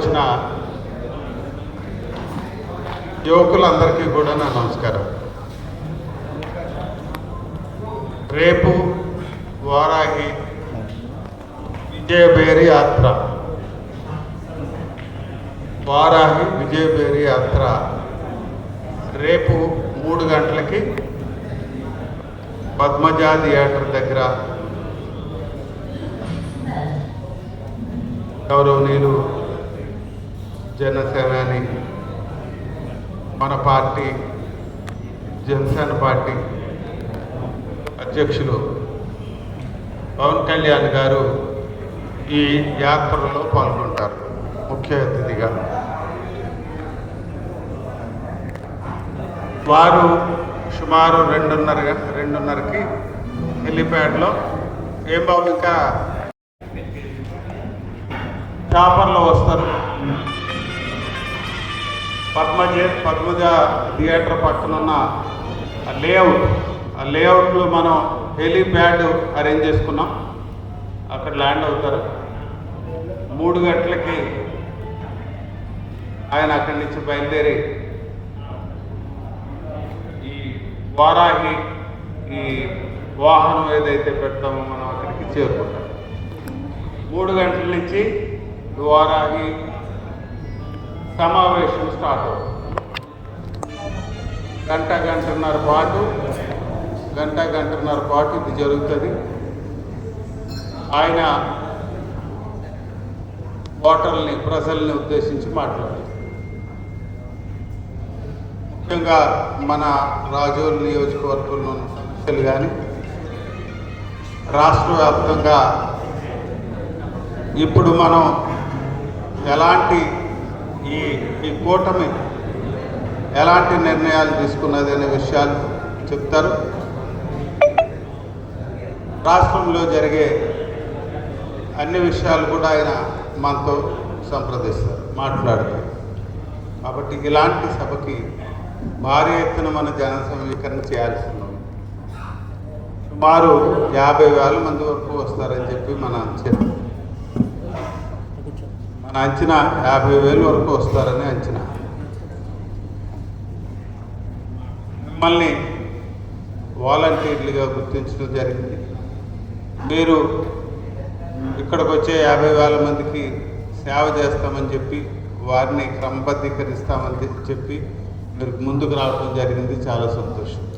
వచ్చిన యువకులందరికీ కూడా నా నమస్కారం. రేపు వారాహి విజయబేరి యాత్ర. వారాహి విజయబేరి యాత్ర రేపు మూడు గంటలకి పద్మజా థియేటర్ దగ్గర. గౌరవనీయులు జనసేనాని మన పార్టీ జనసేన పార్టీ అధ్యక్షులు పవన్ కళ్యాణ్ గారు ఈ యాత్రలో పాల్గొంటారు. ముఖ్య అతిథిగా. వారు సుమారు రెండున్నర రెండున్నరకి హెలిప్యాడ్లో ఏం బాబు ఇంకా? చాపర్లో వస్తారు. పద్మజ పద్మజ థియేటర్ పక్కన ఉన్న ఆ లేఅవుట్. ఆ లేఅవుట్లో మనం హెలీప్యాడ్ అరేంజ్ చేసుకున్నాం. అక్కడ ల్యాండ్ అవుతారు. మూడు గంటలకి ఆయన అక్కడి నుంచి బయలుదేరి ఈ వారాహి ఈ వాహనం ఏదైతే పెడతామో మనం అక్కడికి చేరుకుంటాం. మూడు గంటల నుంచి వారాహి సమావేశం స్టార్ట్ అవుతుంది. గంట గంటన్నర పాటు గంట గంటన్నర పాటు ఇది జరుగుతుంది. ఆయన ఓటర్ని ప్రజల్ని ఉద్దేశించి మాట్లాడారు ముఖ్యంగా మన రాజోల్ నియోజకవర్గంలో ఉన్న సమస్యలు కానీ రాష్ట్ర వ్యాప్తంగా ఇప్పుడు మనం ఎలాంటి ఈ ఈ కూటమి ఎలాంటి నిర్ణయాలు తీసుకున్నది అనే విషయాలు చెప్తారు. రాష్ట్రంలో జరిగే అన్ని విషయాలు కూడా ఆయన మనతో సంప్రదిస్తారు మాట్లాడతారు. కాబట్టి ఇలాంటి సభకి భారీ ఎత్తున మన జన సమీకరణ చేయాల్సి ఉంది సుమారు యాభై వేల మంది వరకు వస్తారని చెప్పి మన అంచనా మన అంచనా యాభై వేలు వరకు వస్తారని అంచనా. మిమ్మల్ని వాలంటీర్లుగా గుర్తించడం జరిగింది. మీరు ఇక్కడికి వచ్చే యాభై వేల మందికి సేవ చేస్తామని చెప్పి వారిని క్రమబద్ధీకరిస్తామని చెప్పి మీరు ముందుకు రావడం జరిగింది. చాలా సంతోషం.